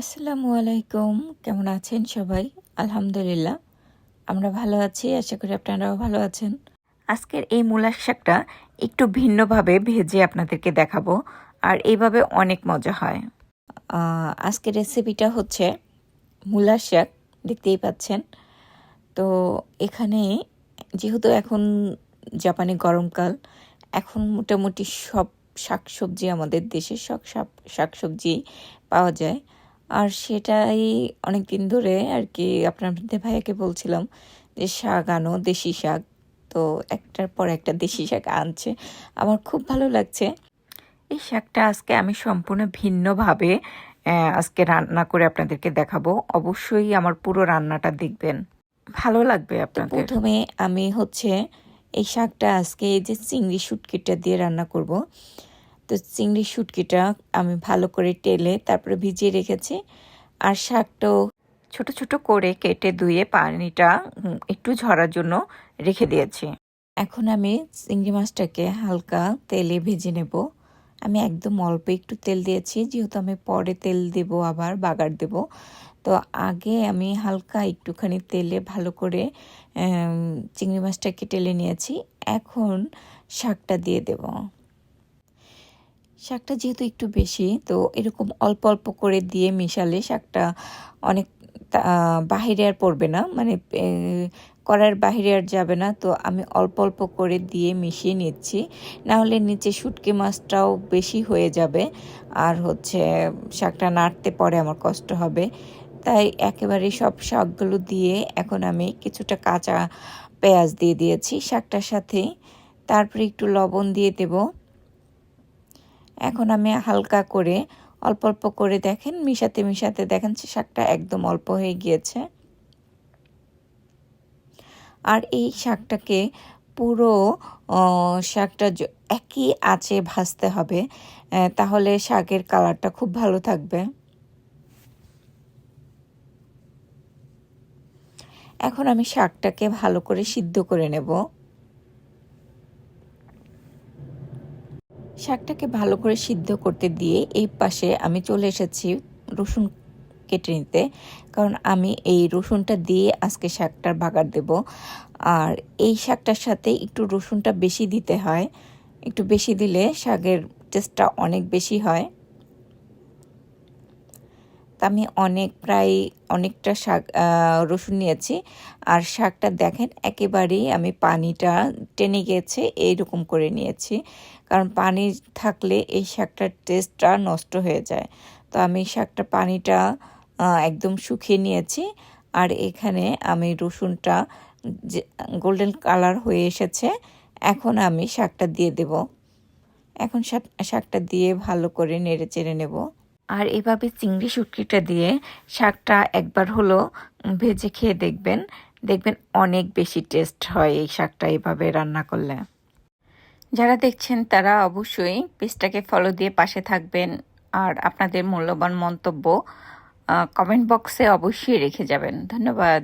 আসসালামু আলাইকুম। কেমন আছেন সবাই? আলহামদুলিল্লাহ। আমরা ভালো আছি, আশা করি আপনারাও ভালো আছেন। আজকের এই মূলার শাকটা একটু ভিন্নভাবে ভেজে আপনাদেরকে দেখাবো, আর এইভাবে অনেক মজা হয়। আজকের রেসিপিটা হচ্ছে মূলার শাক, দেখতেই পাচ্ছেন। তো এখানে যেহেতু এখন জাপানে গরমকাল এখন মোটামুটি সব শাকসবজি আমাদের দেশে সব শাক, শাকসবজি পাওয়া যায়। আর সেটাই অনেক দিন ধরে আর কি আপনাদের ভাইয়াকে বলছিলাম যে শাক আনো দেশি শাক। তো একটার পর একটা দেশি শাক আনছে। আমার খুব ভালো লাগছে। এই শাকটা আজকে আমি সম্পূর্ণ ভিন্নভাবে আজকে রান্না করে আপনাদেরকে দেখাবো। অবশ্যই আমার পুরো রান্নাটা দেখবেন। ভালো লাগবে আপনাদের। প্রথমে আমি হচ্ছে এই শাকটা আজকে এই যে চিংড়ি শুটকিটা দিয়ে রান্না করব। তো চিংড়ি শুটকিটা আমি ভালো করে টেলে তারপরে ভিজিয়ে রেখেছি। আর শাকটাও ছোট ছোট করে কেটে ধুয়ে পানিটা একটু ঝরার জন্য রেখে দিয়েছি। এখন আমি চিংড়ি মাছটাকে হালকা তেলে ভেজে নেব। আমি একদম অল্প একটু তেল দিয়েছি, যেহেতু আমি পরে তেল দেব, আবার বাগার দেব। তো আগে আমি হালকা একটুখানি তেলে ভালো করে চিংড়ি মাছটাকে টেলে নিয়েছি। এখন শাকটা দিয়ে দেবো। শাকটা যেহেতু একটু বেশি তো এরকম অল্প অল্প করে দিয়ে মিশালে শাকটা অনেক বাহিরে আর পড়বে না মানে এ, কড়ার বাহিরে আর যাবে না তো আমি অল্প অল্প করে দিয়ে মিশিয়ে নিচ্ছি। না হলে নিচে শুটকি মাছটাও বেশি হয়ে যাবে আর হচ্ছে শাকটা নাড়তে পরে আমার কষ্ট হবে। তাই একেবারে সব শাকগুলো দিয়ে এখন আমি কিছুটা কাঁচা পেঁয়াজ দিয়ে দিয়েছি শাকটার সাথে। তারপরে একটু লবণ দিয়ে দেবো। এখন আমি হালকা করে, অল্প অল্প করে দেখেন, মিশাতে মিশাতে দেখেন শাকটা একদম অল্প হয়ে গিয়েছে। আর এই শাকটাকে পুরো শাকটা একই আঁচে ভাজতে হবে তাহলে শাকের কালারটা খুব ভালো থাকবে। এখন আমি শাকটাকে ভালো করে সিদ্ধ করে নেব। শাকটাকে ভালো করে সিদ্ধ করতে দিয়ে এই পাশে আমি চলে এসেছি রসুন কেটে নিতে, কারণ আমি এই রসুনটা দিয়ে আজকে শাকটার বাগার দেব। আর এই শাকটার সাথে একটু রসুনটা বেশি দিতে হয়। একটু বেশি দিলে শাকের টেস্টটা অনেক বেশি হয়। আমি অনেক প্রায় অনেকটা শাক রসুন নিয়েছি। আর শাকটা দেখেন, একেবারেই আমি পানিটা টেনে গেছে, এইরকম করে নিয়েছি। কারণ পানি থাকলে এই শাকটার টেস্টটা নষ্ট হয়ে যায়। তো আমি শাকটা পানিটা একদম শুকিয়ে নিয়েছি। আর এখানে আমি রসুনটা গোল্ডেন কালার হয়ে এসেছে, এখন আমি শাকটা দিয়ে দেব। এখন শাক- শাকটা দিয়ে ভালো করে নেড়ে চেড়ে নেব। আর এভাবে চিংড়ি শুটকিটা দিয়ে শাকটা একবার হলো ভেজে খেয়ে দেখবেন। দেখবেন অনেক বেশি টেস্ট হয় এই শাকটা এভাবে রান্না করলে। যারা দেখছেন তারা অবশ্যই পেজটাকে ফলো দিয়ে পাশে থাকবেন। আর আপনাদের মূল্যবান মন্তব্য কমেন্ট বক্সে অবশ্যই রেখে যাবেন। ধন্যবাদ।